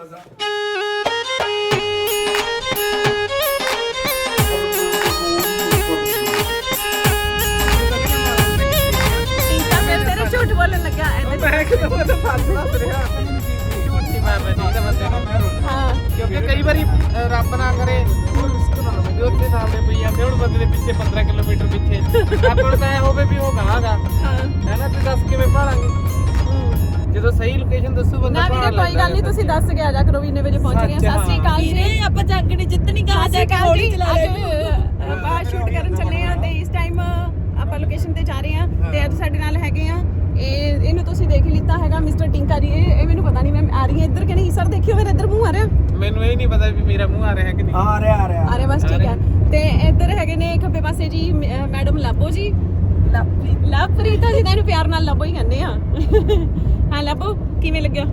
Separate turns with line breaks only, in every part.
ਬਸ
ਟੀਚਾ ਫਿਰ ਤੇਰੇ ਝੂਠ ਬੋਲਣ ਲੱਗਾ ਐਵੇਂ
ਮੈਂ ਕਿਹਾ ਮੈਂ ਤਾਂ ਫਸ ਫਸ ਰਿਹਾ। ਝੂਠ ਨਹੀਂ ਮਾਰਨਾ ਚਾਹੀਦਾ ਬੰਦੇ ਨੂੰ
ਹਾਂ।
ਕਿਉਂਕਿ ਕਈ ਵਾਰੀ ਅ, ਰੱਬ ਨਾ ਕਰੇ ਉਹ ਰਿਸਕ ਨਾ ਲਵੇ। ਉੱਥੇ ਸਾਹਮਣੇ ਪਈ ਜਾਂਦੇ ਹੁਣ ਬੰਦੇ ਦੇ ਪਿੱਛੇ 15 ਕਿਲੋਮੀਟਰ ਪਿੱਛੇ। ਆਪਾਂ ਨੂੰ ਤਾਂ ਐਂ ਹੋਵੇ ਵੀ ਉਹ ਗਾਂਗਾ
ਹਾਂ
ਹੈ। ਨਾ ਤੇ ਦੱਸ ਕਿਵੇਂ ਭਾਲਾਂਗੇ। ਜਦੋਂ ਸਹੀ ਲੋਕੇਸ਼ਨ ਦੱਸੂ ਬੰਦਾ
ਨਾ ਵੀਰੇ ਕੋਈ ਗੱਲ ਨਹੀਂ ਤੁਸੀਂ ਦੱਸ ਕੇ ਆ ਜਾ ਕਰੋ ਵੀ ਇੰਨੇ ਵਜੇ ਪਹੁੰਚ ਗਏ ਆ। ਸਤਿ ਸ਼੍ਰੀ ਅਕਾਲ ਜੀ।
ਵੀਰੇ ਆਪਾਂ ਜੱਗ ਨਹੀਂ ਜਿੱਤਣੀ
ਸ਼੍ਰੀ
ਜਾ ਕੇ
ਜੀ
ਚਲਾ ਲੈ।
ਬਾਹਰ ਸ਼ੂਟ ਕਰਨ ਚੱਲੇ ਆ ਤੇ ਇਸ ਟਾਈਮ ਆਪਾਂ ਲੋਕੇਸ਼ਨ ਤੇ ਜਾ ਰਹੇ ਆ ਤੇ ਅੱਜ ਸਾਡੇ ਨਾਲ ਹੈਗੇ ਆ ਇਹ ਇਹਨੂੰ ਤੁਸੀਂ ਦੇਖ ਹੀ ਲਿੱਤਾ ਹੈਗਾ ਮਿਸਟਰ ਟਿੰਕਾ ਜੀ ਇਹ ਇਹ ਮੈਨੂੰ ਪਤਾ ਨਹੀਂ ਮੈਂ ਆ ਰਹੀ ਹਾਂ ਇੱਧਰ ਕਿ ਨਹੀਂ? ਸਰ ਦੇਖਿਓ ਮੇਰੇ ਇੱਧਰ ਮੂੰਹ ਆ ਰਿਹਾ।
ਮੈਨੂੰ ਇਹ ਨਹੀਂ ਪਤਾ ਵੀ ਮੇਰਾ ਮੂੰਹ ਆ ਰਿਹਾ ਕਿ ਨਹੀਂ।
ਆ ਰਿਹਾ ਆ ਰਿਹਾ।
ਆ ਰਿਹਾ ਬਸ ਠੀਕ ਹੈ। ਤੇ ਇੱਧਰ ਹੈਗੇ ਨੇ ਖੱਬੇ ਪਾਸੇ ਜੀ ਮੈਡਮ ਲਾਬੋ ਜੀ। ਲਵਪ੍ਰੀਤ। ਜੀ ਦਾ ਇਹਨੂੰ ਪਿਆਰ ਨਾਲ ਲੱਭੋ ਹੀ ਕਹਿੰਦੇ ਆ ਹਾਂ ਲੱਭੋ ਕਿਵੇਂ ਲੱਗਿਆ?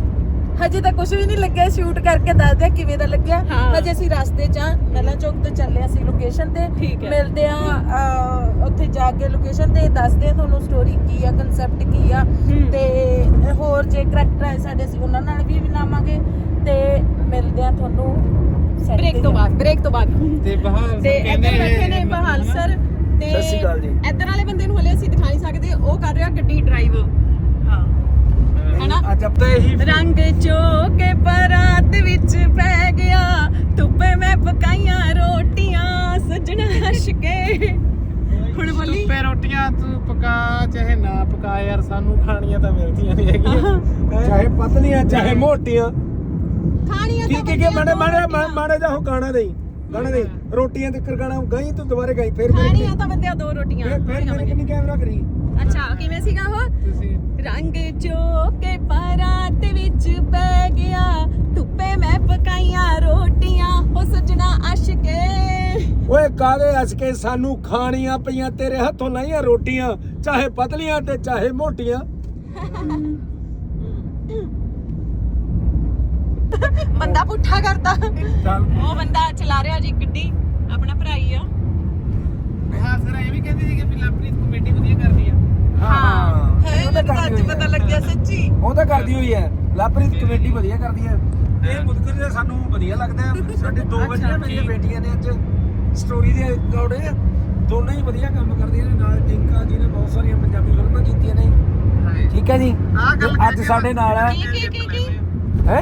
ਹਜੇ ਤਾਂ ਕੁਝ ਵੀ ਨਹੀਂ ਲੱਗਿਆ ਸ਼ੂਟ ਕਰਕੇ ਦੱਸ ਦਿਆ ਕਿਵੇਂ ਦਾ ਲੱਗਿਆ।
ਹਾਂ।
ਹਜੇ ਅਸੀਂ ਰਸਤੇ 'ਚ ਆ ਨਲਾ ਚੌਕ ਤੋਂ ਚੱਲੇ ਅਸੀਂ ਲੋਕੇਸ਼ਨ ਤੇ।
ਠੀਕ ਹੈ।
ਮਿਲਦੇ ਆ ਅਹ, ਉੱਥੇ ਜਾ ਕੇ ਲੋਕੇਸ਼ਨ ਤੇ ਦੱਸਦੇ ਆ ਤੁਹਾਨੂੰ ਸਟੋਰੀ ਕੀ ਆ ਕਨਸੈਪਟ ਕੀ ਆ।
ਹੂੰ।
ਤੇ ਹੋਰ ਜੇ ਕਰੈਕਟਰ ਹੈ ਸਾਡੇ ਅਸੀਂ ਉਹਨਾਂ ਨਾਲ ਵੀ ਮਿਲਾਵਾਂਗੇ ਤੇ ਮਿਲਦੇ ਆ ਤੁਹਾਨੂੰ
ਬ੍ਰੇਕ
ਤੇ।
ਬਾਅਦ ਬ੍ਰੇਕ ਤੋਂ ਬਾਅਦ।
ਤੇ ਬਹਾਲ
ਤੇ ਇੱਧਰ ਬੈਠੇ ਨੇ ਬਹਾਲ ਸਰ। ਤੇ
ਸਤਿ ਸ਼੍ਰੀ ਅਕਾਲ ਜੀ।
ਇੱਧਰ ਵਾਲੇ ਬੰਦੇ ਨੂੰ ਹਲੇ ਅਸੀਂ ਦਿਖਾ ਨਹੀਂ ਸਕਦੇ ਉਹ ਕਰ ਰਿਹਾ ਗੱਡੀ ਡਰਾਈਵ
ਹਾਂ।
ਹੈਨਾ?
ਅੱਜ ਆਪਾਂ ਇਹੀ
ਰੰਗ ਚੋਕੇ ਪਰਾਤ ਵਿੱਚ ਪੈ ਗਿਆ। ਧੁੱਪੇ ਮੈਂ ਪਕਾਈਆਂ ਰੋਟੀਆਂ ਸਜਣਾ ਹਸ਼ਕੇ ਹੁਣ ਬੋਲੀ।
ਧੁੱਪੇ ਰੋਟੀਆਂ ਤੂੰ ਪਕਾ ਚਾਹੇ ਨਾ ਪਕਾ ਯਾਰ ਸਾਨੂੰ ਖਾਣੀਆਂ ਤਾਂ ਮਿਲਦੀਆਂ ਨਹੀਂ ਹੈਗੀਆਂ।
ਚਾਹੇ ਪਤਲੀਆਂ ਚਾਹੇ ਮੋਟੀਆਂ।
ਖਾਣੀਆਂ ਤਾਂ
ਕੀ ਮਾੜੇ ਮਾੜੇ
ਰੋਟੀਆਂ।
ਮਾੜੇ ਜਾ ਹੋ ਗਾਣਾ ਦੇਈ ਗਾਣਾ ਦੇਈ। ਰੋਟੀਆਂ ਤੇ ਗਾਣਾ ਗਈ ਤੂੰ ਦੁਬਾਰੇ ਗਈ ਫਿਰ
ਖਾਣੀਆਂ ਤਾਂ ਬੰਦਿਆਂ ਦੋ ਰੋਟੀਆਂ।
ਫਿਰ ਕਿੰਨੀ ਕੈਮਰਾ ਕਰੀ।
ਅੱਛਾ ਕਿਵੇਂ ਸੀਗਾ ਉਹ?
ਤੁਸੀਂ
ਰੰਗ ਚੋਕੇ ਪਰਾਤ ਵਿੱਚ ਪੈ ਗਿਆ। ਧੁੱਪੇ ਮੈਂ ਪਕਾਈਆਂ ਰੋਟੀਆਂ ਹੋ ਸਜਣਾ ਅਸ਼ਕੇ।
ਓਏ ਕਾਦੇ ਹੱਸ ਕੇ ਸਾਨੂੰ ਖਾਣੀਆਂ ਪਈਆਂ ਤੇਰੇ ਹੱਥੋਂ ਲਾਈਆਂ ਰੋਟੀਆਂ ਚਾਹੇ ਪਤਲੀਆਂ ਤੇ ਚਾਹੇ ਮੋਟੀਆਂ।
ਬੰਦਾ ਪੁੱਠਾ ਕਰਦਾ। ਉਹ ਬੰਦਾ ਚਲਾ ਰਿਹਾ ਜੀ ਗੱਡੀ। ਆਪਣਾ ਭਰਾ ਹੀ ਆ।
ਹਾਂ ਸਰ ਇਹ ਵੀ ਕਹਿੰਦੇ ਸੀ ਕਿ ਪਿਲਾਪ੍ਰੀਤ ਕਮੇਟੀ ਵਧੀਆ ਕਰਦੀ ਆ।
ਹਾਂ।
ਹੈ।
ਉਹ ਤਾਂ
ਮੈਨੂੰ ਤਾਂ
ਕਰਦੀ
ਅੱਜ
ਹੋਈ
ਪਤਾ
ਹੈ।
ਲੱਗਿਆ ਸੱਚੀ।
ਉਹ ਤਾਂ ਕਰਦੀ ਹੋਈ ਹੈ। ਲਾਪ੍ਰੀਤ ਕਮੇਟੀ ਵਧੀਆ ਕਰਦੀ ਹੈ। ਇਹ ਮੁਦਕਰ ਦੇ ਸਾਨੂੰ ਵਧੀਆ ਲੱਗਦਾ ਹੈ। ਸਾਡੇ ਦੋ ਬੱਚੀਆਂ ਮੇਰੀਆਂ ਬੇਟੀਆਂ ਨੇ ਅੱਜ। ਸਟੋਰੀ ਦੇ ਅਕੋਰਡਿੰਗ ਦੋਨੋਂ ਹੀ ਵਧੀਆ ਕੰਮ ਕਰਦੀਆਂ ਨੇ। ਨਾਲ ਟਿੰਕਾ ਜੀ ਨੇ ਬਹੁਤ ਸਾਰੀਆਂ ਪੰਜਾਬੀ ਫਿਲਮਾਂ ਕੀਤੀਆਂ ਨੇ। ਠੀਕ ਹੈ ਜੀ। ਤੇ ਅੱਜ ਸਾਡੇ ਨਾਲ ਹੈ।
ਕੀ ਕੀ ਕੀ ਕੀ?
ਹੈ?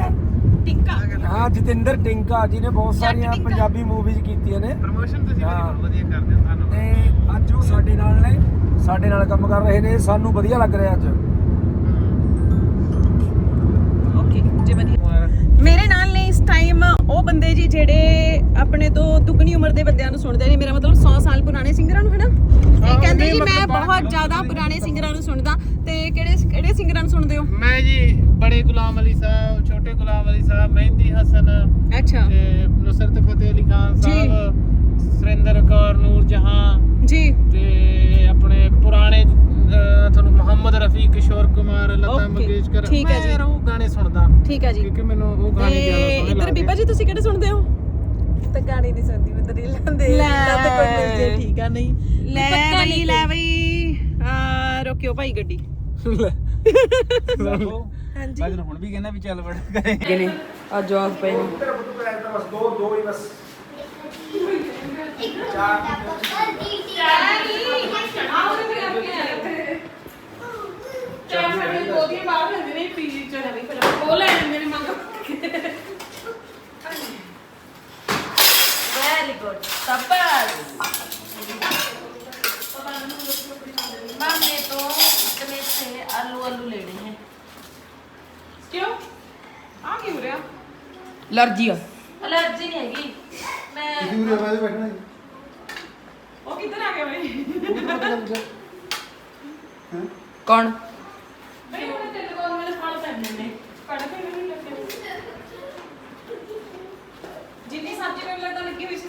ਟਿੰਕਾ।
ਹਾਂ ਜਤਿੰਦਰ ਟਿੰਕਾ ਜੀ ਨੇ ਬਹੁਤ ਸਾਰੀਆਂ
ਟਿੰਕਾ।
ਪੰਜਾਬੀ ਮੂਵੀਜ਼ ਕੀਤੀਆਂ ਨੇ।
ਪ੍ਰਮੋਸ਼ਨ ਤੁਸੀਂ
ਹਾਂ।
ਬਹੁਤ ਵਧੀਆ ਕਰਦੇ ਹੋ ਧੰਨਵਾਦ।
ਤੇ ਅੱਜ ਉਹ ਸਾਡੇ ਨਾਲ ਨੇ ਸਾਡੇ ਨਾਲ ਕੰਮ ਕਰ ਰਹੇ ਨੇ ਸਾਨੂੰ ਵਧੀਆ ਲੱਗ ਰਿਹਾ ਅੱਜ।
ਓਕੇ ਜੇ ਵਧੀਆ। ਮੇਰੇ ਨਾਲ ਨੇ ਇਸ ਟਾਈਮ ਉਹ ਬੰਦੇ ਜੀ ਜਿਹੜੇ ਆਪਣੇ ਤੋਂ ਦੁੱਗਣੀ ਉਮਰ ਦੇ ਬੰਦਿਆਂ ਨੂੰ ਸੁਣਦੇ ਨੇ। ਮੇਰਾ ਮਤਲਬ 100 ਸਾਲ ਪੁਰਾਣੇ ਸਿੰਗਰਾਂ ਨੂੰ ਹਨਾ? ਇਹ ਕਹਿੰਦੇ ਜੀ ਮੈਂ ਬਹੁਤ ਜ਼ਿਆਦਾ ਪੁਰਾਣੇ ਸਿੰਗਰਾਂ ਨੂੰ ਸੁਣਦਾ। ਤੇ ਕਿਹੜੇ ਕਿਹੜੇ ਸਿੰਗਰਾਂ ਨੂੰ ਸੁਣਦੇ ਹੋ?
ਮੈਂ ਜੀ ਬੜੇ ਗੁਲਾਮ ਅਲੀ ਸਾਹਿਬ ਛੋਟੇ ਗੁਲਾਮ ਅਲੀ ਸਾਹਿਬ ਮਹਿੰਦੀ ਹਸਨ
ਅੱਛਾ।
ਤੇ ਨੁਸਰਤ ਫਤਿਹ ਅਲੀ ਖਾਨ। ਸਾਹਿਬ ਸੁਰਿੰਦਰ ਕੌਰ ਨੂਰ ਜਹਾਂ
ਜੀ।
ਤੇ ਆਪਣੇ ਪੁਰਾਣੇ ਤੁਹਾਨੂੰ ਮੁਹੰਮਦ ਰਫੀ ਕਿਸ਼ੋਰ ਕੁਮਾਰ ਲਤਾ ਮੰਗੇਸ਼ਕਰ
ਠੀਕ ਹੈ ਜੀ।
ਮੈਂ ਉਹ ਗਾਣੇ ਸੁਣਦਾ।
ਠੀਕ ਹੈ ਜੀ।
ਕਿਉਂਕਿ ਮੈਨੂੰ ਉਹ ਗਾਣੇ ਜ਼ਿਆਦਾ ਸੋਹਣੇ
ਇੱਧਰ ਬੀਬਾ ਜੀ ਤੁਸੀਂ ਕਿਹੜੇ ਸੁਣਦੇ ਹੋ?
ਤਾਂ ਗਾਣੀ ਨਹੀਂ ਸੁਣਦੀ ਮੈਂ ਤਾਂ ਰੀਲਾਂ ਦੇ
ਲੈ।
ਰੀਲਾਂ ਤੇ ਕੋਈ ਮਿਲ ਜੇ ਠੀਕ ਆ ਨਹੀਂ।
ਲੈ
ਪੱਕਾ
ਬਈ
ਨਹੀਂ
ਲੈ ਬਈ। ਆ ਰੋਕਿਓ ਭਾਈ ਗੱਡੀ।
ਹਾਂਜੀ।
ਮੈਂ ਤੈਨੂੰ ਹੁਣ ਵੀ ਕਹਿੰਦਾ ਵੀ ਚੱਲ ਵੜ। ਕਰੇ
ਕਿਨੇ ਆ ਜਵਾਬ ਪਏ ਨੇ।
ਬਸ ਦੋ ਦੋ ਹੀ ਬਸ
वेरी गुड सबर मैम तो इतने से आलू आलू लेने हैं।
क्यों? आ क्यों रहा
एलर्जी है। एलर्जी नहीं हैगी। मैं
क्यों रहा
मैं
बैठना है।
वो किधर आ गया भाई?
कौन?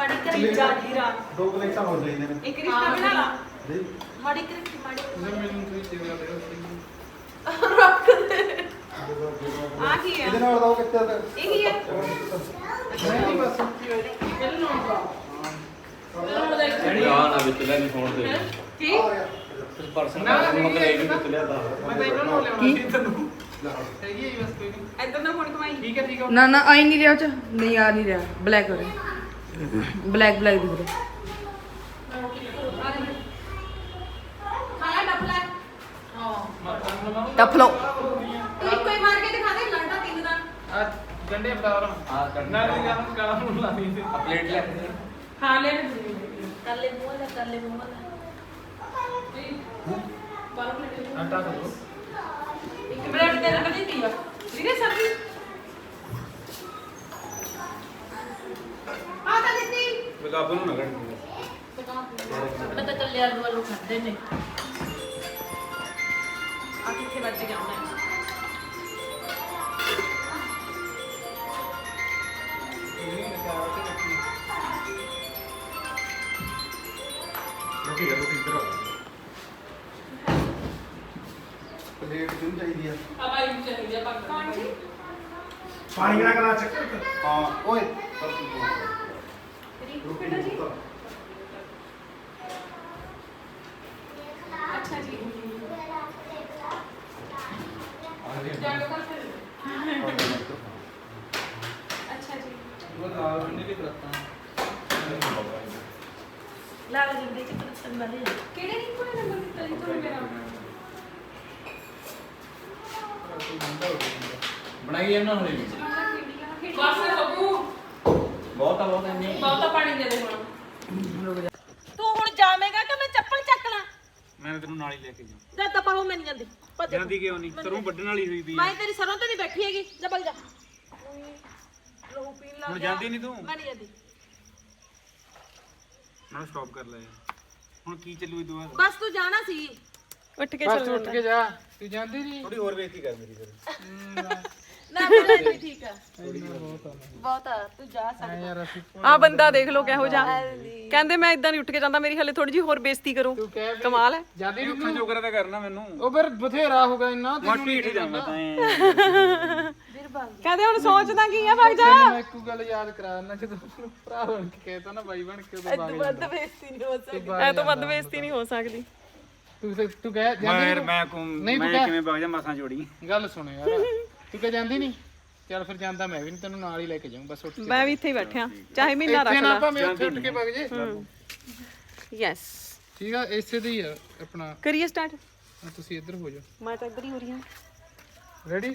ਦੋ
ਨੇ।
ਇੱਕ ਰਿਸ਼ਤਾ ਬਣਾ ਲਾ। ਆ ਕੀ ਹੈ
ਇਹਦੇ ਨਾਲ ਦਾ ਉਹ ਕਿੱਥੇ ਦਾ।
ਇਹ ਕੀ ਹੈ
ਜਾਨ ਆ ਵਿੱਚ ਲੈ ਨਹੀਂ ਹੋਣ ਦੇ।
ਕੀ?
ਪਰਸਨ ਮਤਲਬ ਇਹ ਵੀ ਵਿੱਚ ਲਿਆ ਦਾ
ਮੈਂ ਤਾਂ ਇਹਨਾਂ ਨੂੰ ਲਿਆਉਣਾ ਸੀ ਤੈਨੂੰ। ਹੈਗੀ ਹੈ ਜੀ ਬਸ ਕੋਈ ਨਹੀਂ।
ਇੱਧਰ ਨਾ ਫੋਨ ਕਮਾਈ
ਠੀਕ ਹੈ ਠੀਕ ਹੈ।
ਨਾ ਨਾ ਆਈ ਨਹੀਂ ਰਿਹਾ ਚ। ਨਹੀਂ ਆ ਨਹੀਂ ਰਿਹਾ। ਬਲੈਕ ਹੋ ਰਿਹਾ। ਬਲੈਕ ਬਲੈਕ ਦਿਖ ਰਿਹਾ
ਖਾਣਾ ਡੱਬਲਾ
ਟੱਪ ਲਓ
ਤੂੰ ਇੱਕੋ ਹੀ ਮਾਰ ਕੇ ਦਿਖਾ ਦੇ ਲੜਦਾ ਤਿੰਨ ਦਾ
ਆ ਗੰਡੇ ਬਤਾ ਰਹਾ
ਹਾਂ
ਨਾ
ਕਰਨਾ
ਨਹੀਂ ਗਾਣਾ ਗਾਣਾ ਨੂੰ ਲਾ ਦੀ
ਆ ਪਲੇਟ ਲੈ ਕੇ
ਹਾਂ ਲੈ
ਕੱਲੇ ਮੂੰਹ ਦਾ ਕੱਲੇ ਮੂੰਹ ਦਾ
ਆਟਾ ਦੋ
ਇੱਕ ਮਿੰਟ ਦੇ ਨਾਲ ਦਿੱਤੀ ਆ ਵੀਰੇ ਸਬਜ਼ੀ ਆ ਤਾਂ ਦਿੱਤੀ
ਬਗਾਬੂ ਨੂੰ ਨਾ ਕੱਢ
ਮੈਂ ਤਾਂ ਕੱਲੇ ਆਲੂ ਆਲੂ ਖਾਂਦੇ ਨੇ
ਆ ਕਿੱਥੇ ਵੱਜ ਗਿਆ ਮੈਂ
ਰੋਟੀ ਦਾ ਰੋਟੀ ਇੱਧਰ ਆ ਪਲੇਟ ਕਿਉਂ ਚਾਹੀਦੀ ਆ
ਪਾਣੀ ਦਾ ਗਲਾਸ ਚੱਕ
ਹਾਂ ਓਏ
ਅੱਛਾ ਜੀ। ਅੱਛਾ ਜੀ
ਲਾਲ ਜਿੰਦੇ ਚ ਪਰਤਨ ਵਾਲੇ
ਕਿਹੜੇ ਨਹੀਂ ਕੋਈ ਨੰਬਰ ਦਿੱਤਾ ਜੀ ਤੁਹਾਨੂੰ ਮੇਰਾ
ਬਣਾਈ ਇਹਨਾਂ ਹੋਣੀ ਵੀ
ਬਸ ਬੱਬੂ
ਬਹੁਤ ਬਹੁਤ ਇੰਨੀ
ਬਹੁਤਾ ਪਾਣੀ ਦੇ ਦੇ ਹੁਣ।
ਤੂੰ ਹੁਣ ਜਾਵੇਂਗਾ ਕਿ ਮੈਂ ਚੱਪਲ ਚੱਕ ਲਾਂ?
ਮੈਂ ਤੈਨੂੰ ਨਾਲ ਹੀ ਲੈ ਕੇ ਜਾਉਂ
ਜਾਂ ਤਾਂ ਪਾਉ ਮੈਂ ਨਹੀਂ ਜਾਂਦੀ। ਭੱਜ
ਜਾਂਦੀ ਕਿਉਂ ਨਹੀਂ? ਸਰੋਂ ਵੱਢਣ ਵਾਲੀ ਹੋਈ ਦੀ
ਮੈਂ ਤੇਰੀ ਸਰੋਂ ਤੇ ਨਹੀਂ ਬੈਠੀ ਹੈਗੀ। ਜਾ ਭੱਜ ਜਾ। ਲਹੂ ਪੀਣ ਲੱਗ
ਹੁਣ
ਗਿਆ।
ਜਾਂਦੀ ਨਹੀਂ ਤੂੰ?
ਮੈਂ ਨਹੀਂ ਜਾਂਦੀ।
ਮੈਂ ਸਟਾਪ ਕਰ ਲਿਆ ਹੁਣ ਕੀ ਚੱਲੂ ਇਹ ਦੁਆ
ਬਸ ਤੂੰ ਜਾਣਾ ਸੀ।
ਉੱਠ ਕੇ
ਬਸ ਤੂੰ ਉੱਠ ਕੇ ਜਾ। ਤੂੰ ਜਾਂਦੀ ਨਹੀਂ?
ਥੋੜੀ ਹੋਰ ਬੇਇੱਜ਼ਤੀ ਕਰ ਮੇਰੀ ਫਿਰ।
ਨਾ ਠੀਕ ਆ। ਬਹੁਤ ਆ। ਤੂੰ ਜਾ ਸਕਦਾ।
ਯਾਰ ਅਸੀਂ
ਆ ਬੰਦਾ ਦੇਖ ਲਓ ਕਿਹੋ ਜਿਹਾ। ਕਹਿੰਦੇ ਮੈਂ ਇਦਾਂ ਨਹੀਂ ਉੱਠ ਕੇ ਜਾਂਦਾ ਮੇਰੀ ਹਲੇ ਥੋੜੀ ਜੀ ਹੋਰ ਬੇਇੱਜ਼ਤੀ ਕਰੋ।
ਤੂੰ ਕਹਿ ਵੀ
ਕਮਾਲ ਹੈ।
ਜਾਂਦੀ ਨਹੀਂ
ਅੱਖਾਂ ਜੋਗਰਾ ਤਾਂ ਕਰਨਾ ਮੈਨੂੰ।
ਉਹ ਫਿਰ ਬਥੇਰਾ ਹੋ ਗਿਆ ਇੰਨਾ
ਮੈਂ ਢੀਠ ਜਾਂਦਾ ਤਾਂ ਐਂ।
ਕਹਿੰਦੇ ਹੁਣ ਸੋਚਦਾ ਕੀ ਆ ਭਗ ਜਾ
ਤੈਨੂੰ ਮੈਂ ਇੱਕ ਗੱਲ ਯਾਦ ਕਰਾਉਣਾ ਜਦੋਂ ਤੈਨੂੰ ਭਰਾ ਬਣ ਕੇ ਕਹਿਤਾ ਨਾ ਬਾਈ ਬਣ ਕੇ ਉਦੋਂ ਬਾਗ
ਵੱਧ ਬੇਇੱਜ਼ਤੀ ਨਹੀਂ ਹੋ ਸਕਦੀ।
ਐ ਤੋਂ ਵੱਧ ਬੇਇੱਜ਼ਤੀ ਨਹੀਂ ਹੋ ਸਕਦੀ।
ਤੂੰ ਤੇ- ਤੂੰ ਕਹਿ ਜਾਂਦੀ
ਮੈਂ
ਨੀ
ਮੈਂ ਕੁੰ
ਨਹੀਂ, ਤੂੰ
ਮੈਂ
ਕਹਿ।
ਕਿਵੇਂ ਵਗ ਜਾ ਮਸਾਂ ਜੋੜੀ।
ਤੂੰ? ਗੱਲ ਸੁਣ ਯਾਰ। ਤੂੰ ਕਹਿ ਜਾਂਦੀ ਨਹੀਂ? ਚੱਲ ਫਿਰ ਜਾਂਦਾ ਮੈਂ ਵੀ ਨਹੀਂ ਤੈਨੂੰ ਨਾਲ ਹੀ ਲੈ ਕੇ ਜਾਊਂ ਬਸ ਉੱਠ ਕੇ
ਮੈਂ ਵੀ ਇੱਥੇ ਹੀ ਬੈਠਿਆ ਚਾਹੇ ਮਹੀਨਾ
ਇੱਥੇ
ਰੱਖ
ਨਾ
ਲਾ
ਭਾਵੇਂ ਉੱਥੇ ਉੱਠ ਕੇ ਵਗ ਜੇ।
ਯੈਸ
ਠੀਕ ਆ ਇਸੇ ਦੇ ਹੀ ਆ ਆਪਣਾ।
ਕਰੀਏ ਸਟਾਰਟ
ਆਹ ਤੁਸੀਂ ਇੱਧਰ ਹੋ ਜਾਓ।
ਮੈਂ ਤਾਂ ਇੱਧਰ ਹੀ ਹੋ ਰਹੀ ਹਾਂ।
ਰੈਡੀ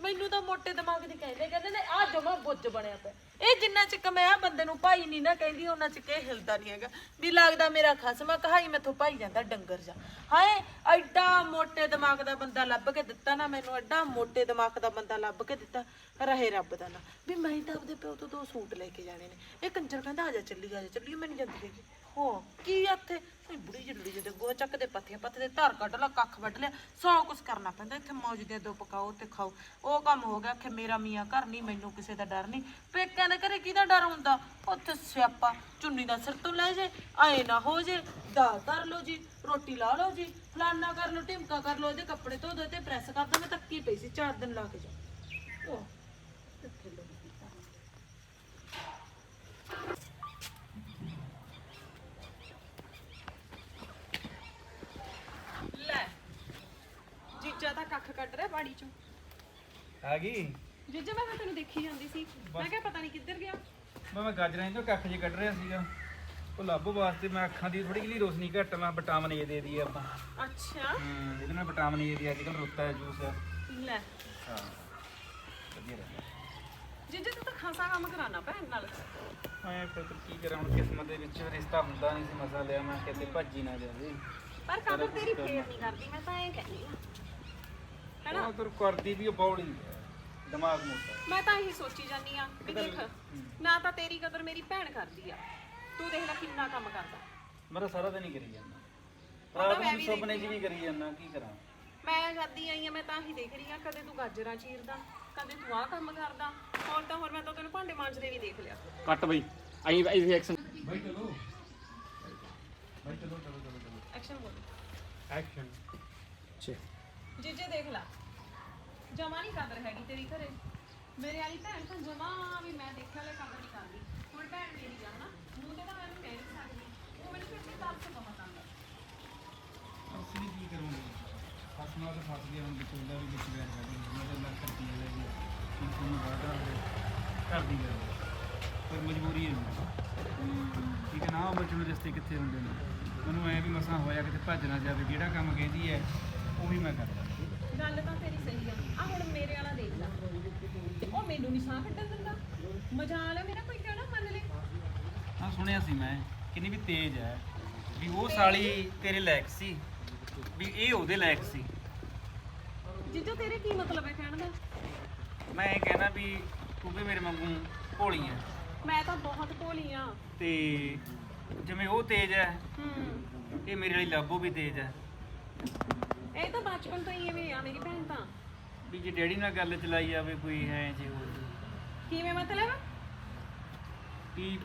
ਮੈਨੂੰ ਤਾਂ ਮੋਟੇ ਦਿਮਾਗ ਦੀ ਕਹਿੰਦੇ ਕਹਿੰਦੇ ਨੇ ਆ ਜਮਾ ਬੁੱਝ ਬਣਿਆ ਪਿਆ। ਇਹ ਜਿੰਨਾ ਚਿਕ ਮੈਂ ਆ ਬੰਦੇ ਨੂੰ ਭਾਈ ਨਹੀਂ ਨਾ ਕਹਿੰਦੀ, ਉਹਨਾਂ ਚ ਇਹ ਹਿਲਦਾ ਨਹੀਂ ਹੈਗਾ। ਵੀ ਲੱਗਦਾ ਮੇਰਾ ਖਸਮਾ ਕਹਾਈ ਮੈਥੋਂ ਭਾਈ ਜਾਂਦਾ ਡੰਗਰ ਜਾ ਹਾਏ, ਐਡਾ ਮੋਟੇ ਦਿਮਾਗ ਦਾ ਬੰਦਾ ਲੱਭ ਕੇ ਦਿੱਤਾ ਨਾ ਮੈਨੂੰ, ਐਡਾ ਮੋਟੇ ਦਿਮਾਗ ਦਾ ਬੰਦਾ ਲੱਭ ਕੇ ਦਿੱਤਾ, ਰਹੇ ਰੱਬ ਦਾ ਨਾ। ਵੀ ਮੈਂ ਤਾਂ ਆਪਦੇ ਪਿਓ ਤੋਂ ਦੋ ਸੂਟ ਲੈ ਕੇ ਜਾਣੇ ਨੇ। ਇਹ ਕੰਜਰ ਕਹਿੰਦਾ, ਆ ਜਾ, ਚੱਲੀ, ਆ ਜਾ, ਚੱਲੀ ਮੈਂ ਨਹੀਂ ਜਾਂਦੀ ਹੈਗੀ। ਹੋ, ਕੀ ਆ ਇੱਥੇ? ਕੋਈ ਬੁੜੀ ਜੁੜੀ ਜਿਹਦੇ ਗੋਆ ਚੱਕ ਦੇ ਪੱਥੀਆਂ, ਪੱਥੇ ਦੇ ਧਾਰ ਕੱਢ ਲਾ ਕੱਖ ਵੱਢ ਲਿਆ, ਸੌ ਕੁਛ ਕਰਨਾ ਪੈਂਦਾ, ਇੱਥੇ ਮੌਜ ਦੇ ਦੋ ਪਕਾਓ ਤੇ ਖਾਓ। ਉਹ ਕੰਮ ਹੋ ਗਿਆ ਕਿ ਮੇਰਾ ਮੀਆਂ ਘਰ ਨਹੀਂ, ਮੈਨੂੰ ਕਿਸੇ ਦਾ ਡਰ ਨਹੀਂ। ਪੇਕਿਆਂ ਦੇ ਘਰੇ ਕਿਹਦਾ ਡਰ ਹੁੰਦਾ? ਉੱਥੇ ਸਿਆਪਾ, ਚੁੰਨੀ ਦਾ ਸਿਰ ਤੋਂ ਲੈ ਜੇ, ਆਏ ਨਾ ਹੋ ਜੇ, ਦਾਲ ਧਰ ਲਓ ਜੀ, ਰੋਟੀ ਲਾ ਲਓ ਜੀ, ਫਲਾਨਾ ਕਰ ਲਓ, ਢਿਮਕਾ ਕਰ ਲਓ ਇਹਦੇ ਕੱਪੜੇ ਧੋ ਦੋ ਤੇ ਪ੍ਰੈਸ ਕਰ ਦੋ, ਮੈਂ ਤੱਕੀ ਪਈ ਸੀ, ਚਾਰ ਦਿਨ ਲਾ ਕੇ ਜਾ ਉਹ ਕਿੱਥੇ ਲੋਕ
ਲੈ ਜੀਜਾ ਤਾਂ ਕੱਖ ਕੱਢ ਰਿਹਾ ਬਾੜੀ ਚੋਂ।
ਆ ਗਈ?
ਜੀਜਾ ਮੈਂ ਤਾਂ ਤੈਨੂੰ ਦੇਖੀ ਜਾਂਦੀ ਸੀ। ਮੈਂ ਕਿਹਾ ਪਤਾ ਨਹੀਂ ਕਿੱਧਰ ਗਿਆ।
ਮੈਂ ਮੈਂ ਗਾਜਰਾਂ ਤੋਂ ਕੱਖ ਜੇ ਕੱਢ ਰਿਹਾ ਸੀਗਾ। ਉਹ ਲੱਭੋ ਵਾਸਤੇ ਮੈਂ ਅੱਖਾਂ ਦੀ ਥੋੜੀ ਜਿਹੀ ਰੋਸ਼ਨੀ ਘੱਟ ਮੈਂ ਵਿਟਾਮਿਨ ਏ ਦੇ ਦੀ ਆਪਾਂ।
ਅੱਛਾ।
ਹੂੰ ਇਹਦੇ ਨਾਲ ਵਿਟਾਮਿਨ ਏ ਦੀ ਅੱਜ ਕੱਲ ਰੁੱਤਾ ਹੈ ਜੂਸ ਹੈ।
ਲੈ।
ਹਾਂ ਵਧੀਆ ਰਹਿੰਦਾ।
ਜੀਜਾ ਤੂੰ ਤਾਂ ਖਾਸਾ ਕੰਮ ਕਰਾਣਾ ਭੈਣ ਨਾਲ।
ਮੈਂ ਫਿਰ ਤੂੰ ਕੀ ਕਰਾਂ ਹੁਣ ਕਿਸਮਤ ਦੇ ਵਿੱਚ ਰਿਸ਼ਤਾ ਹੁੰਦਾ ਨਹੀਂ ਸੀ ਮਸਾ ਲਿਆ ਮੈਂ ਕਿਤੇ ਭੱਜੀ ਨਾ ਜਾਵੇ।
ਪਰ ਕਦਰ ਤੇਰੀ ਫੇਰ ਨਹੀਂ ਕਰਦੀ ਮੈਂ ਤਾਂ ਐਂ ਕਹਿੰਦੀ ਆ। ਹੈਨਾ?
ਉਹ ਤੁਰ ਕਰਦੀ ਵੀ ਉਹ ਬੌੜੀ ਹੈ, ਦਿਮਾਗ ਮੋਟਾ।
ਮੈਂ ਤਾਂ ਇਹੀ ਸੋਚੀ ਜਾਂਦੀ ਆ ਵੀ ਦੇਖ ਨਾ ਤਾਂ ਤੇਰੀ ਕਦਰ ਮੇਰੀ ਭੈਣ ਕਰਦੀ ਆ। ਤੂੰ ਦੇਖ ਲੈ ਕਿੰਨਾ ਕੰਮ ਕਰਦਾ।
ਮੇਰਾ ਸਾਰਾ ਦਿਨ ਹੀ ਕਰੀ ਜਾਂਦਾ। ਰਾਤ ਨੂੰ ਸੁਪਨੇ 'ਚ ਵੀ ਕਰੀ ਜਾਂਦਾ ਕੀ ਕਰਾਂ।
ਮੈਂ ਕਰਦੀ ਆਈ ਆ ਮੈਂ ਤਾਂ ਹੀ ਦੇਖ ਰਹੀ ਆ ਕਦੇ ਤੂੰ ਗਾਜਰਾਂ ਚੀਰਦਾ ਕਦੇ ਤੂੰ ਆਹ ਕੰਮ ਕਰਦਾ। ਹੋਰ ਤਾਂ ਹੋਰ ਮੈਂ ਤਾਂ ਤੈਨੂੰ ਭਾਂਡੇ ਮਾਂਜਦੇ ਵੀ ਦੇਖ ਲਿਆ।
ਕੱਟ ਬਈ। ਆਈ ਇਹ ਐਕਸ਼ਨ
ਐਕਸ਼ਨ ਬੋਲ।
ਐਕਸ਼ਨ
ਜੀਜੇ ਦੇਖ ਲਾ। ਜਮਾ ਨਹੀਂ ਕਦਰ ਹੈਗੀ ਤੇਰੀ ਘਰੇ। ਮੇਰੇ ਵਾਲੀ ਭੈਣ ਤਾਂ ਜਮਾ ਵੀ ਮੈਂ ਦੇਖਿਆ ਲੈ ਕਦਰ ਨਹੀਂ ਕਰਦੀ। ਹੁਣ ਭੈਣ ਮੇਰੀ ਆ, ਹਨਾ? ਮੂੰਹ ਤੇ ਤਾਂ ਮੈਨੂੰ ਕਹਿ ਨਹੀਂ ਸਕਦੀ। ਉਹ ਮੈਨੂੰ ਫਿਰ ਵੀ ਤਰਸ ਬਹੁਤ ਆਉਂਦਾ
ਅਸੀਂ ਕੀ ਕਰੂੰਗੇ? ਫਸਣਾ ਤਾਂ ਫਸ ਗਿਆ ਹੁਣ ਵਿਚੋਲਾ ਵੀ ਵਿੱਚ ਬੈਠ ਗਿਆ। ਮੈਂ ਤਾਂ ਲੱਖ ਰੁਪਏ ਲੈ ਗਿਆ। ਕੀ ਤੁਹਾਨੂੰ ਵਾਦਾ ਘਰ ਦੀ ਗੱਲ ਪਰ ਮਜਬੂਰੀ ਹੈ ਠੀਕ ਹੈ ਨਾ? ਉਹ ਬੱਚੇ ਰਸਤੇ ਕਿੱਥੇ ਹੁੰਦੇ ਨੇ? ਉਹਨੂੰ ਐ ਵੀ ਮਸਾਂ ਹੋਇਆ ਕਿਤੇ ਭੱਜ ਨਾ ਜਾਵੇ। ਜਿਹੜਾ ਕੰਮ ਕਹਿੰਦੀ ਹੈ, ਉਹ ਵੀ ਮੈਂ ਕਰਦਾ।
ਗੱਲ ਤਾਂ ਤੇਰੀ ਸਹੀ ਆ। ਆ ਹੁਣ ਮੇਰੇ ਵਾਲਾ ਦੇਖ ਲੈ। ਉਹ ਮੈਨੂੰ ਨਹੀਂ ਸਾਹ ਕੱਢਣ ਦਿੰਦਾ। ਮਜਾਲ ਹੈ ਮੇਰਾ ਕੋਈ ਕਹਿਣਾ ਮੰਨ ਲੈ।
ਹਾਂ ਸੁਣਿਆ ਸੀ ਮੈਂ ਕਿੰਨੀ ਵੀ ਤੇਜ਼ ਹੈ। ਵੀ ਉਹ ਸਾਲੀ ਤੇਰੇ ਲਾਇਕ ਸੀ। ਵੀ ਇਹ ਉਹਦੇ ਲਾਇਕ ਸੀ।
ਜੀਜੋ ਤੇਰੇ ਕੀ ਮਤਲਬ ਹੈ ਕਹਿਣ ਦਾ?
ਮੈਂ ਇਹ ਕਹਿਣਾ ਵੀ ਤੂੰ ਵੀ ਮੇਰੇ ਵਾਂਗੂ ਭੋਲੀ ਹੈ।
ਮੈਂ ਤਾਂ ਬਹੁਤ ਭੋਲੀ ਆ।
ਤੇ ਜਿਵੇਂ ਉਹ ਤੇਜ਼ ਹੈ
ਹੂੰ।
ਇਹ ਮੇਰੇ ਲਈ ਲਾਬੋ ਵੀ ਤੇਜ਼ ਹੈ।
ਇਹ ਤਾਂ ਬਚਪਨ ਤੋਂ ਹੀ ਐਵੇਂ ਆ ਮੇਰੀ ਭੈਣ ਤਾਂ।
ਵੀ ਜੇ ਡੈਡੀ ਨਾਲ ਗੱਲ ਚਲਾਈ ਜਾਵੇ ਕੋਈ ਹੈ ਜੇ ਹੋਰ
ਕਿਵੇਂ ਮਤਲਬ?
ਵੀ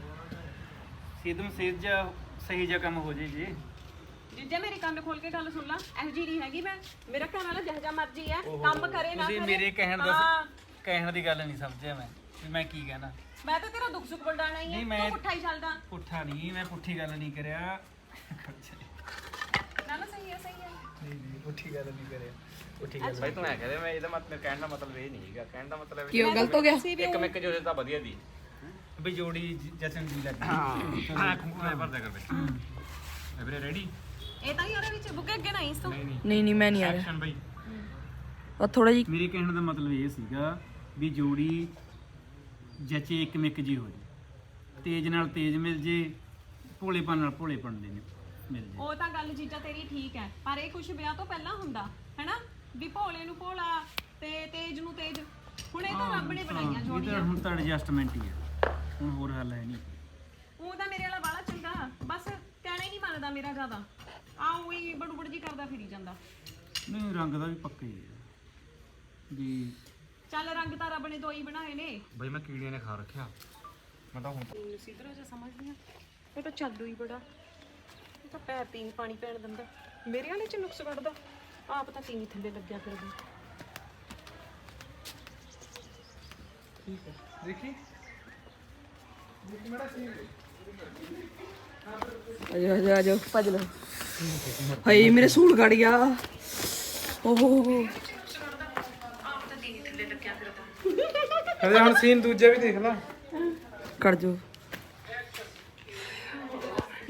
ਸਿੱਧਮ ਸਿੱਧ ਜਾ ਸਹੀ ਜਿਹਾ ਕੰਮ ਹੋ ਜੇ ਜੀ।
ਜਿੱਜੇ ਮੇਰੀ ਕੰਨ ਖੋਲ ਕੇ ਗੱਲ ਸੁਣ ਲਾ। ਇਹੋ ਜਿਹੀ ਨਹੀਂ ਹੈਗੀ ਮੈਂ। ਮੇਰਾ ਘਰ ਵਾਲਾ ਜਿਹੋ ਜਿਹਾ ਮਰਜ਼ੀ ਹੈ ਕੰਮ ਕਰੇ ਨਾ
ਤੁਸੀਂ
ਕਰੇ।
ਮੇਰੇ ਕਹਿਣ
ਹਾਂ,
ਦਾ ਕਹਿਣ ਦੀ ਗੱਲ ਨਹੀਂ ਸਮਝਿਆ ਮੈਂ ਵੀ ਮੈਂ ਕੀ ਕਹਿਣਾ।
ਮੈਂ ਤਾਂ ਤੇਰਾ ਦੁੱਖ ਸੁੱਖ ਵੰਡਾਣਾ ਹੀ ਹੈ
ਨਹੀਂ, ਮੈਂ-
ਤੂੰ ਪੁੱਠਾ ਹੀ ਚੱਲਦਾ।
ਪੁੱਠਾ ਨਹੀਂ ਮੈਂ ਪੁੱਠੀ ਗੱਲ ਨਹੀਂ ਕਰਿਆ।
ਨਾ ਨਾ ਸਹੀ ਹੈ ਸਹੀ ਹੈ
ਨਹੀਂ ਨਹੀਂ ਪੁੱਠੀ ਗੱਲ ਨਹੀਂ ਕਰਿਆ। ਪੁੱਠੀ ਗੱਲ
ਭਾਈ ਤੂੰ ਐ ਕਹਦੇ ਮੈਂ ਇਹਦਾ ਮਤਲਬ ਕਹਿਣ ਦਾ ਮਤਲਬ ਇਹ ਨਹੀਂ ਹੈਗਾ। ਕਹਿਣ ਦਾ ਮਤਲਬ
ਕਿਉਂ? ਗਲਤ ਹੋ ਗਿਆ।
ਇੱਕ ਮਿੱਕ ਜੋ ਤਾਂ ਵਧੀਆ ਦੀ।
ਵੀ ਜੋੜੀ ਜ- ਜਚਨ ਦੀ ਲੱਗੀ।
ਹਾਂ। ਮੈਂ ਭਰਦਾ ਕਰ ਬਈ।
ਐਵਰੇ ਰੈਡੀ
ਇਹ ਤਾਂ ਹੀ ਉਹਦੇ ਵਿੱਚ ਬੁੱਗੇ ਅੱਗੇ ਨਾ ਇਸ ਤੋਂ।
ਨਹੀਂ ਨਹੀਂ।
ਨਹੀਂ ਨਹੀਂ ਮੈਂ ਨਹੀਂ ਆ ਰਿਹਾ।
ਐਕਸ਼ਨ ਬਈ।
ਉਹ ਥੋੜਾ ਜੀ
ਮੇਰੇ ਕਹਿਣ ਦਾ ਮਤਲਬ ਇਹ ਸੀਗਾ ਵੀ ਜੋੜੀ ਜਚੇ ਇੱਕ ਮਿੱਕ ਜੀ ਹੋ ਜੇ ਤੇਜ਼ ਨਾਲ ਤੇਜ਼ ਮਿਲ ਜੇ ਭੋਲੇਪਨ ਨਾਲ ਭੋਲੇਪਨ ਦੇ ਮਿਲ ਜੇ।
ਉਹ ਤਾਂ ਗੱਲ ਜੀਜਾ ਤੇਰੀ ਠੀਕ ਹੈ ਪਰ ਇਹ ਕੁਝ ਵਿਆਹ ਤੋਂ ਪਹਿਲਾਂ ਹੁੰਦਾ ਹੈਨਾ? ਵੀ ਭੋਲੇ ਨੂੰ ਭੋਲਾ ਤੇ ਤੇਜ ਨੂੰ ਤੇਜ। ਹੁਣ ਇਹ ਤਾਂ ਰੱਬ ਨੇ ਬਣਾਈਆਂ
ਇਹ ਤਾਂ
ਜੋੜੀਆਂ।
ਹੁਣ ਤਾਂ ਐਡਜਸਟਮੈਂਟ ਹੀ ਹੈ। ਹੁਣ ਹੋਰ ਹੱਲ ਹੈ ਨਹੀਂ।
ਉਹ ਤਾਂ ਮੇਰੇ ਵਾਲਾ ਬਾਲਾ ਚੰਗਾ ਬਸ ਕਹਿਣਾ ਹੀ ਨਹੀਂ ਮੰਨਦਾ ਮੇਰਾ ਜ਼ਿਆਦਾ। ਆ ਉਹੀ ਬੜੂ ਬੜ ਜੀ ਕਰਦਾ ਫਿਰੀ ਜਾਂਦਾ।
ਨਹੀਂ ਰੰਗ ਦਾ ਵੀ ਪੱਕਾ ਹੀ ਹੈ। ਜੀ
ਚੱਲ ਰੰਗ ਤਾਂ ਰੱਬ ਨੇ ਦੋ ਹੀ ਬਣਾਏ ਨੇ।
ਬਈ ਮੈਂ ਕੀੜੀਆਂ ਨੇ ਖਾ ਰੱਖਿਆ। ਮੈਂ ਤਾਂ ਹੁਣ
ਸਿੱਧਰਾ ਜਿਹਾ ਸਮਝਦੀ ਆ ਇਹ ਤਾਂ ਚੱਲੂ ਹੀ ਬੜਾ। ਤਾਂ ਪੈਰ ਤੀਨ ਪਾਣੀ ਪੈਣ ਦਿੰਦਾ। ਮੇਰੇ ਵਾਲੇ ਚ ਨੁਕਸ ਕੱਢਦਾ। ਆਪ ਤਾਂ ਤੀਨ ਥੱਲੇ ਲੱਗਿਆ ਫਿਰਦਾ।
ਦੇਖੀ?
ਆਜੋ ਆਜੋ ਆਜੋ ਭੱਜ ਲਓ। ਹਾਏ ਮੇਰੇ ਸੂਲ ਗੜ ਗਿਆ। ਓਹੋ।
ਕਦੇ ਹੁਣ ਸੀਨ ਦੂਜਾ ਵੀ ਦੇਖ ਲਾ।
ਕਰ ਜੋ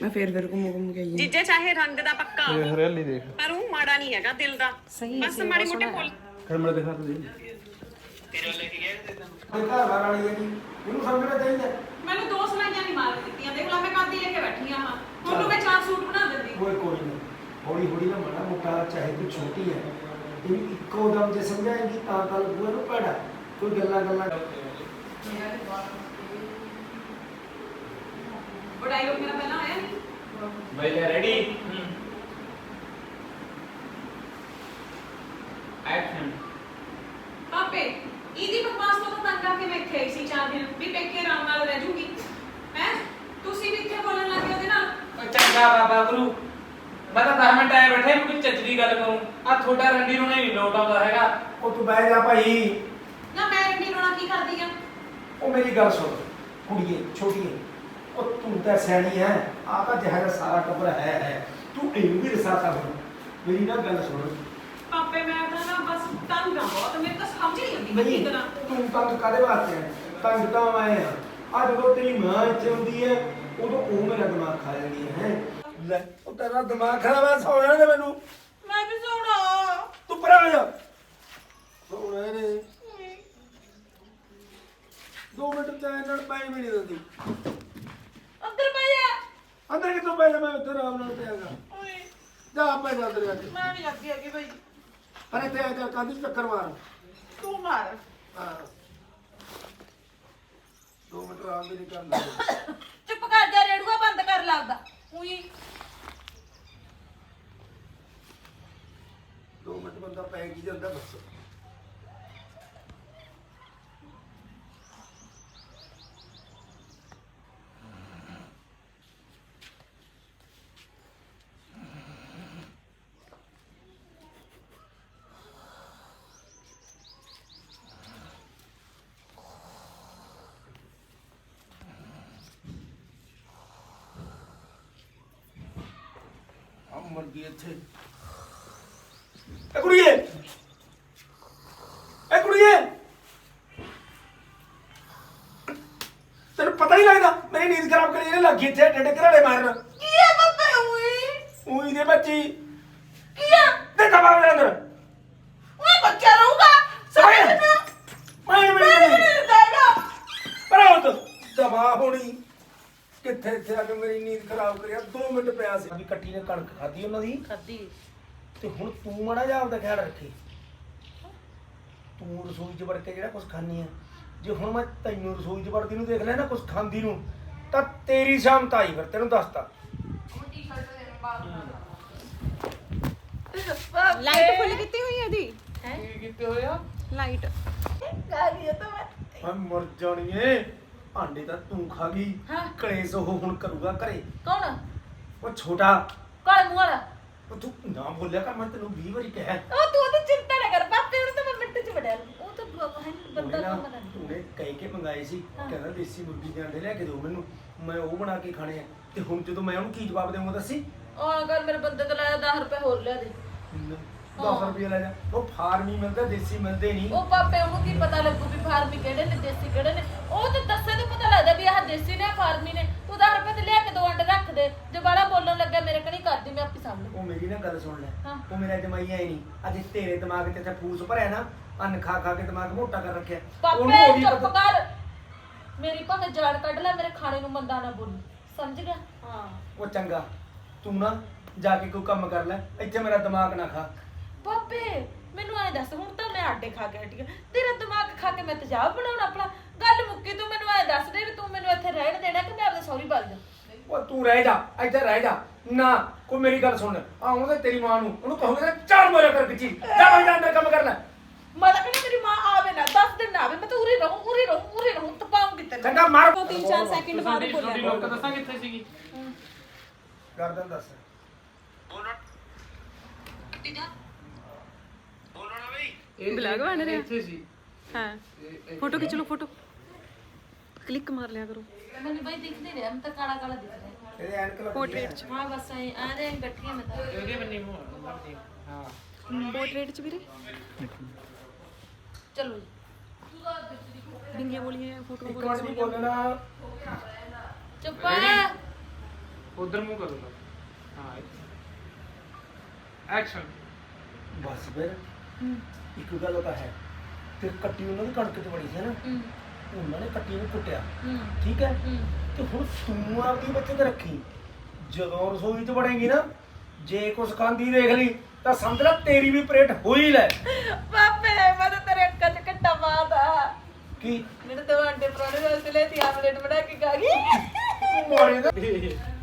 ਮੈਂ ਫੇਰ ਫੇਰ ਘੁੰਮ ਘੁੰਮ ਕੇ ਆਈ
ਜੀਜੇ ਚਾਹੇ ਰੰਗ ਦਾ ਪੱਕਾ
ਹਰਿਆਲੀ ਦੇਖ।
ਪਰ ਉਹ ਮਾੜਾ ਨਹੀਂ ਹੈਗਾ ਦਿਲ ਦਾ। ਸਹੀ ਬਸ ਮਾੜੀ ਮੋਟੇ ਫੁੱਲ
ਕੈਮਰਾ ਦਿਖਾ ਤੂੰ
ਘਰ ਵਾਲੀ ਹੈ ਇਹਨੂੰ ਸਮਝਣਾ ਚਾਹੀਦਾ।
ਮੈਨੂੰ ਦੋ ਸਲਾਈਆਂ ਨਹੀਂ ਮਾਰ ਦਿੱਤੀਆਂ। ਦੇਖ ਲਾ ਮੈਂ ਕਾਦੀ ਲੈ ਕੇ ਬੈਠੀ ਆ ਹਾਂ। ਉਹਨੂੰ ਮੈਂ ਚਾਰ ਸੂਟ ਬਣਾ ਦਿੰਦੀ।
ਕੋਈ ਕੋਈ ਨਹੀਂ। ਹੌਲੀ ਹੌਲੀ ਨਾ ਮਾੜਾ ਮੋਟਾ ਚਾਹੇ ਤੂੰ ਛੋਟੀ ਹੈ। ਇਹ ਇੱਕੋ ਦਮ ਜੇ ਸਮਝਾਏਗੀ ਤਾਂ ਤਾਂ ਲੱਗੂਗਾ ਨੂੰ ਪੜਾ ਕੋਈ ਗੱਲਾਂ ਗੱਲਾਂ
ਉਹ ਡਾਇਲੋਗ ਮੇਰਾ ਪਹਿਲਾਂ ਆਇਆ ਨਹੀਂ
ਬਈ ਰੈਡੀ ਐਕਸ਼ਨ
ਪਾਪੇ ਇਹਦੀ ਬਕਵਾਸ ਤੋਂ ਤਾਂ ਤੰਗ ਆ ਕੇ ਮੈਂ ਇੱਥੇ ਆਈ ਸੀ ਚਾਰ ਦਿਨ ਵੀ ਪੇਕੇ ਆਰਾਮ ਨਾਲ ਰਹਿ ਜੂਗੀ। ਹੈ? ਤੁਸੀਂ ਵੀ ਇੱਥੇ ਬੋਲਣ ਲੱਗੇ ਉਹਦੇ ਨਾਲ।
ਚੰਗਾ ਬਾਬਾ ਗੁਰੂ। ਮੈਂ ਤਾਂ 10 ਮਿੰਟ ਆਏ ਬੈਠੇ ਕੋਈ ਚੱਜਦੀ ਗੱਲ ਕਰੂੰ। ਆ ਤੁਹਾਡਾ ਰੰਡੀ ਨੂੰ ਨਹੀਂ ਲੋਟ ਆਉਂਦਾ ਹੈਗਾ।
ਉਹ ਤੂੰ ਬਹਿ ਜਾ ਭਾਈ।
ਨਾ ਮੈਂ ਰੰਡੀ ਰੋਣਾ ਕੀ ਕਰਦੀ ਆ?
ਉਹ ਮੇਰੀ ਗੱਲ ਸੁਣ। ਕੁੜੀਏ ਛੋਟੀਏ ਉਹ ਤੂੰ ਤਾਂ ਸਿਆਣੀ ਹੈ ਆ ਤਾਂ ਜਿਹੜਾ ਸਾਰਾ ਟੱਬਰ ਹੈ ਹੈ। ਤੂੰ ਇਹਨੂੰ ਵੀ ਰਸਾਤਾ ਹੁਣ। ਮੇਰੀ ਨਾ ਗੱਲ ਸੁਣ।
ਪਾਪੇ ਮੈਂ ਤਾਂ ਨਾ ਬਸ ਤੰਗ ਆ ਬਹੁਤ। ਮੇਰੇ ਤਾਂ ਸਮਝ ਨਹੀਂ ਆਉਂਦੀ ਕਰਾਂ
ਤੂੰ ਤੰਗ ਕਾਦੇ ਵਾਸਤੇ ਹੈ ਤੰਗ ਤਾਂ ਮੈਂ ਆ। ਆ ਜਦੋਂ ਤੇਰੀ ਮਾਂ ਹੁੰਦੀ ਹੈ ਉਦੋਂ ਉਹ ਮੇਰਾ ਦਿਮਾਗ ਖਾ ਜਾਂਦੀ ਹੈ ਹੈਂ। ਲੈ ਉਹ ਤੇਰਾ ਦਿਮਾਗ ਖਰਾਬ ਹੈ ਸੌਣਾ ਨੇ ਮੈਨੂੰ।
ਮੈਂ ਵੀ ਸੋਣਾ।
ਤੂੰ ਪਰਾਂ ਹੋ ਜਾ। ਸੌਣਾ ਨੇ ਦੋ। ਮਿੰਟ ਚੈਨ ਨਾਲ ਪਾਈ ਵੀ ਨਹੀਂ ਦਿੰਦੀ
ਅੰਦਰ
ਕਿਤੋਂ ਪੈ ਜਾ ਮੈਂ ਉੱਥੇ ਆਰਾਮ ਨਾਲ ਪਿਆਗਾ
ਓਏ।
ਜਾ ਪੈ ਜਾ ਅੰਦਰ ਜਾ ਕੇ।
ਮੈਂ ਨਹੀਂ ਲੱਗੀ ਹੈਗੀ ਬਈ।
ਅਰੇ ਤੇ ਆ ਜਾ ਕਾਦੀ ਚੱਕਰ ਮਾਰ।
ਤੂੰ ਮਾਰ।
ਹਾਂ। ਦੋ ਮਿੰਟ ਆਰਾਮ ਵੀ ਨਹੀਂ ਕਰਦਾ
ਚੁੱਪ ਕਰ ਜਾ ਰੇੜੂਆ ਬੰਦ ਕਰ ਲੱਗਦਾ ਉਹੀ।
2 ਮਿੰਟ ਬੰਦਾ ਪੈ ਕੀ ਜਾਂਦਾ ਬਸ। ਮਰ ਗਈ ਇੱਥੇ। ਏ ਕੁੜੀਏ! ਏ ਕੁੜੀਏ! ਤੈਨੂੰ ਪਤਾ ਨਹੀਂ ਲੱਗਦਾ, ਮੇਰੀ ਨੀਂਦ ਖਰਾਬ ਕਰੀ, ਇਹਨੇ ਲੱਗੀ ਇੱਥੇ ਡੇਡੇ ਘਰਾੜੇ ਮਾਰਨ
ਕੀ ਆ ਬੱਬੇ ਓਏ
ਉਹੀ ਦੇ ਬੱਚੀ
ਕੀ ਆ
ਤੇ ਦਬਾ ਮੇਰੇ ਅੰਦਰ
ਓਏ ਬੱਚਾ ਰਹੂਗਾ
ਸਾਰੇ
ਸਾਰੇ ਨਾ
ਮੈਂ
ਮੈਂ
ਮੇਰੇ
ਨਹੀਂ ਦੇਗਾ
ਪਰ ਆਉ ਤੋ ਦਬਾ ਹੋਣੀ ਕਿੱਥੇ ਇੱਥੇ ਆ ਕੇ ਮੇਰੀ ਨੀਂਦ ਖਰਾਬ ਕਰਿਆ 2 ਮਿੰਟ ਪਿਆ ਸੀ। ਅਭੀ ਕੱਟੀ ਨੇ ਕਣਕ ਖਾਧੀ ਉਹਨਾਂ ਦੀ?
ਖਾਦੀ
ਤੇ ਹੁਣ ਤੂੰ ਮਾੜਾ ਜਿਹਾ ਆਪਦਾ ਖਿਆਲ ਰੱਖੀ। ਤੂੰ ਰਸੋਈ 'ਚ ਵੜ ਕੇ ਜਿਹੜਾ ਕੁਝ ਖਾਣੀ ਆ। ਜੇ ਹੁਣ ਮੈਂ ਤੈਨੂੰ ਰਸੋਈ 'ਚ ਵੜਦੀ ਨੂੰ ਦੇਖ ਲਿਆ ਨਾ ਕੁਝ ਖਾਂਦੀ ਨੂੰ ਤਾਂ ਤੇਰੀ ਸ਼ਾਮਤ ਆਈ ਫਿਰ ਤੈਨੂੰ ਦੱਸਤਾ।
ਲਾਈਟ ਫੁੱਲ ਕੀਤੀ ਹੋਈ ਹੈ?
ਕੀ ਕੀਤੇ ਹੋਇਆ
ਲਾਈਟ।
ਕਾ ਗਿਆ ਤਾਂ ਮੈਂ।
ਮਰ ਜਾਣੀਏ ਆਂਡੇ ਤਾਂ ਤੂੰ ਖਾ ਗਈ।
ਹਾਂ।
ਕਲੇਸ਼ ਉਹ ਹੁਣ ਕਰੂਗਾ ਘਰੇ।
ਕੌਣ?
ਉਹ ਛੋਟਾ।
ਕਾਲੇ ਮੂੰਹ ਵਾਲਾ।
ਉਹ ਤੂੰ ਨਾ ਬੋਲਿਆ ਕਰ ਮੈਂ ਤੈਨੂੰ 20 ਵਾਰੀ ਕਿਹਾ।
ਉਹ ਤੂੰ ਉਹਦੀ ਚਿੰਤਾ ਨਾ ਕਰ ਬਾਪੇ ਉਹਨੂੰ ਤਾਂ ਮੈਂ ਮਿੰਟ ਚ ਵੜਿਆ। ਲੂੰ। ਉਹ ਤਾਂ ਬ- ਹੈ ਨੀ, ਬੰਦਾ
ਉਹਨੇ ਨਾ
ਕੰਮ ਨਹੀਂ
ਉਹਨੇ ਕਹਿ ਕੇ ਮੰਗਾਏ ਸੀ।
ਹਾਂ।
ਕਹਿੰਦਾ ਦੇਸੀ ਮੁਰਗੀ ਦੇ ਅੰਡੇ ਲੈ ਕੇ ਦਿਓ ਮੈਨੂੰ। ਮੈਂ ਉਹ ਬਣਾ ਕੇ ਖਾਣੇ ਆ। ਤੇ ਹੁਣ ਜਦੋਂ ਮੈਂ ਉਹਨੂੰ ਕੀ ਜਵਾਬ ਦੇਵਾਂਗਾ ਦੱਸੀ?
ਉਹ ਅਗਰ ਮੇਰੇ ਬੰਦੇ ਤੋਂ ਲਾਇਆ 10 ਰੁਪਏ ਹੋਰ ਲਿਆ ਦੇ।
10 ਰੁਪਏ ਲੈ ਜਾ। ਉਹ ਫਾਰਮੀ ਮਿਲਦਾ ਦੇਸੀ ਮਿਲਦੇ ਨਹੀਂ।
ਉਹ ਪਾਪੇ ਉਹਨੂੰ ਕੀ ਪਤਾ ਲੱਗੂ ਵੀ ਫਾਰਮੀ ਕਿਹੜੇ ਨੇ ਦੇਸੀ ਕਿਹੜੇ ਨੇ। ਉਹ ਤਾਂ ਦੱਸੇ ਤੋਂ ਪਤਾ ਲੱਗਦਾ ਵੀ ਆਹ ਦੇਸੀ ਨੇ ਆਹ ਫਾਰਮੀ ਨੇ। ਤੂੰ 10 ਰੁਪਏ ਤੇ ਲਿਆ ਕੇ ਦੋ ਅੰਡੇ ਰੱਖ ਦੇ। ਜੇ ਬਾਲਾ ਬੋਲਣ ਲੱਗਾ ਮੇਰੇ ਕਣੀ ਕਰਦੀ ਮੈਂ ਆਪੇ ਸਾਹਮਣੇ
ਉਹ ਮੇਰੀ ਨਾ ਗੱਲ ਸੁਣ ਲੈ।
ਹਾਂ।
ਉਹ ਮੇਰਾ ਜਮਾਈ ਆਈ ਨਹੀਂ। ਅੱਜ ਤੇਰੇ ਦਿਮਾਗ ਤੇ ਇੱਥੇ ਫੂਸ ਭਰਿਆ ਨਾ ਅੰਨ ਖਾ ਖਾ ਕੇ ਦਿਮਾਗ ਮੋਟਾ ਕਰ ਰੱਖਿਆ। ਉਹਨੂੰ
ਪਾਪੇ
ਉਹੀ
ਚੁੱਪ
ਪਤਾ-
ਕਰ। ਮੇਰੀ ਭਾਵੇਂ ਜਾੜ ਕੱਢ ਲੈ ਮੇਰੇ ਖਾਣੇ ਨੂੰ ਮੰਦਾ ਨਾ ਬੋਲੀ। ਸਮਝ ਗਿਆ? ਹਾਂ।
ਉਹ ਚੰਗਾ। ਤੂੰ ਨਾ ਜਾ ਕੇ ਕੋਈ ਕੰਮ ਕਰ ਲੈ। ਇੱਥੇ ਮੇਰਾ ਦਿਮਾਗ ਨਾ ਖਾ।
ਪਾਪੇ ਮੈਨੂੰ ਐ ਦੱਸ ਹੁਣ ਤਾਂ ਮੈਂ ਆਟੇ ਖਾ ਕੇ ਹਟੀ ਆਂ। ਤੇਰਾ ਦਿਮਾਗ ਖਾ ਕੇ ਮੈਂ ਤੇਜ਼ਾਬ ਬਣਾਉਣਾ ਆਪਣਾ। ਗੱਲ ਮੁੱਕੀ ਤੂੰ ਮੈਨੂੰ ਐ ਦੱਸ ਦੇ ਵੀ ਤੂੰ ਮੈਨੂੰ ਇੱਥੇ ਰਹਿਣ ਦੇਣਾ ਕਿ ਮੈਂ ਆਪਦੇ ਸੌਰੀ ਭੱਜ ਜਾ
ਉਹ ਤੂੰ ਰਹਿ ਜਾ ਇੱਥੇ ਰਹਿ ਜਾ। ਨਾ ਕੋਈ ਮੇਰੀ ਗੱਲ ਸੁਣ। ਆਉਂ ਤੇ ਤੇਰੀ ਮਾਂ ਨੂੰ ਉਹਨੂੰ ਕਹੋਗੇ ਨਾ ਚਾਰ ਮੋਰੇ ਕਰ ਕਿਚੀ ਜਾ ਜਾ ਅੰਦਰ ਕੰਮ ਕਰ ਲੈ।
ਮੈਂ ਤਾਂ ਕਹਿੰਦੀ ਮੇਰੀ ਮਾਂ ਆਵੇ ਨਾ 10 ਦਿਨ ਨਾ ਆਵੇ ਮੈਂ ਤਾਂ ਉਰੇ ਰਹੂੰ ਉਰੇ ਰਹੂੰ ਉਰੇ ਰਹੂੰ ਤਪਾਉਂਗੀ ਤੈਨੂੰ।
ਚੰਗਾ ਮਾਰ।
ਉਹ 3-4 ਸੈਕਿੰਡ ਬਾਅਦ
ਤੁਹਾਡੀ ਤੁਹਾਡੀ
ਬੋਲਿਆ
ਲੋਕ ਦੱਸਾਂ ਕਿੱਥੇ ਸੀਗੀ।
ਗਰਦਨ ਦੱਸ।
ਇਹ
ਬਲੌਗ ਬਣ ਰਿਹਾ।
ਇੱਥੇ ਸੀ।
ਹਾਂ। ਫੋਟੋ ਖਿੱਚ ਲਓ ਫੋਟੋ। ਕਲਿੱਕ ਮਾਰ ਲਿਆ ਕਰੋ।
ਮੈਨੂੰ ਬਈ ਦਿਖ ਨਹੀਂ ਰਿਹਾ ਮੈਂ ਤਾਂ ਕਾਲਾ ਕਾਲਾ ਦਿਖ ਰਿਹਾ।
ਇਹਦੇ ਐਨਕ ਲੱਗ
ਪੋਰਟਰੇਟ ਚ।
ਹਾਂ ਬਸ ਐ ਆਦੇ ਇਕੱਠੀਆਂ ਮੈਂ ਤਾਂ।
ਇਹਦੇ ਬੰਨੀ ਮੂੰਹ ਹਾਂ।
ਪੋਰਟਰੇਟ ਚ ਵੀਰੇ।
ਚਲੋ
ਡਿੰਗੀਆਂ ਬੋਲੀਆਂ ਫੋਟੋ
ਇੱਕ ਵਾਰ ਵੀ ਬੋਲਣਾ।
ਚੁੱਪ ਆ।
ਉਧਰ ਮੂੰਹ ਕਰੋ। ਹਾਂ। ਐਕਸ਼ਨ
ਬਸ ਫਿਰ। ਇੱਕ ਗੱਲ ਤਾਂ ਹੈ ਤੇ ਕੱਟੀ ਉਹਨਾਂ ਦੀ ਕਣਕ ਚ ਬੜੀ ਸੀ ਨਾ।
ਹੂੰ।
ਉਹਨਾਂ ਨੇ ਕੱਟੀ ਨੂੰ ਕੁੱਟਿਆ।
ਹੂੰ।
ਠੀਕ ਹੈ?
ਹੂੰ।
ਤੇ ਹੁਣ ਤੂੰ ਆਪਦੀ ਬੱਚੇ ਤੇ ਰੱਖੀ। ਜਦੋਂ ਰਸੋਈ 'ਚ ਵੜੇਂਗੀ ਨਾ ਜੇ ਕੁਛ ਖਾਂਦੀ ਦੇਖ ਲਈ ਤਾਂ ਸਮਝ ਲੈ ਤੇਰੀ ਵੀ ਪਲੇਟ ਹੋਈ ਲੈ।
ਪਾਪੇ ਮੈਂ ਤਾਂ ਤੇਰੇ ਅੱਖਾਂ 'ਚ ਕੱਟਾ ਮਾਰਦਾ।
ਕੀ?
ਮੇਰੇ ਤਾਂ ਆਂਡੇ ਪਰੌਣੇ ਵਾਸਤੇ ਲੈ ਤੀ ਆਮਲੇਟ ਬਣਾ ਕੇ ਖਾ ਗਈ।
ਮਾਰੇ ਦਾ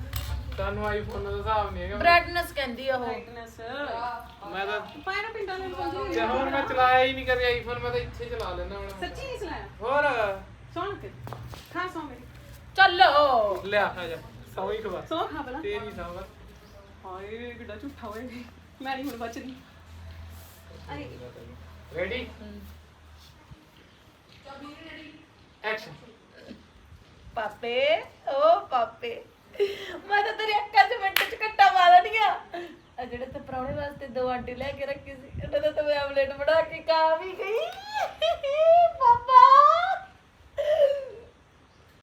ਤੁਹਾਨੂੰ ਆਈਫੋਨ ਦਾ ਹਿਸਾਬ ਨਹੀਂ ਹੈਗਾ।
ਬ੍ਰਾਈਟਨੈਸ ਕਹਿੰਦੀ ਆ ਉਹ।
ਮੈਂ ਤਾਂ
ਪਾਇਰਾ ਪਿੰਡਾਂ ਦੇ ਕੋਲ
ਤੇ ਹੁਣ ਮੈਂ ਚਲਾਇਆ ਹੀ ਨਹੀਂ ਕਦੇ ਆਈਫੋਨ ਮੈਂ ਤਾਂ ਇੱਥੇ ਚਲਾ ਲੈਂਦਾ ਹੁਣ।
ਸੱਚੀ ਨਹੀਂ ਸੁਣਾਇਆ
ਹੋਰ?
ਸੁਣ ਕੇ ਖਾ ਸੌ ਮੇਰੀ।
ਚੱਲੋ।
ਲਿਆ ਆ ਜਾ। ਸੌ ਹੀ ਖਵਾ
ਸੌ ਖਾ ਬਲਾ
ਤੇਰੀ ਸੌ ਬਸ।
ਹਾਏ ਕਿੱਡਾ ਝੂਠਾ ਹੋਏ ਮੈਂ ਨਹੀਂ ਹੁਣ ਬਚਦੀ। ਅਰੇ
ਰੈਡੀ ਐਕਸ਼ਨ
ਪਾਪੇ ਓ ਪਾਪੇ। ਮੈਂ ਤਾਂ ਤੇਰੇ ਅੱਖਾਂ 'ਚ ਮਿੰਟ 'ਚ ਕੱਟਾ ਮਾਰਨੀਆਂ ਆ ਜਿਹੜੇ ਤੇ ਪ੍ਰਾਹੁਣੇ ਵਾਸਤੇ ਦੋ ਆਂਟੀ ਲੈ ਕੇ ਰੱਖੀ ਸੀ ਉਹਨਾਂ ਦਾ ਤਾਂ ਮੈਂ ਆਮਲੇਟ ਬਣਾ ਕੇ ਖਾ ਵੀ ਗਈ। ਪਾਪਾ।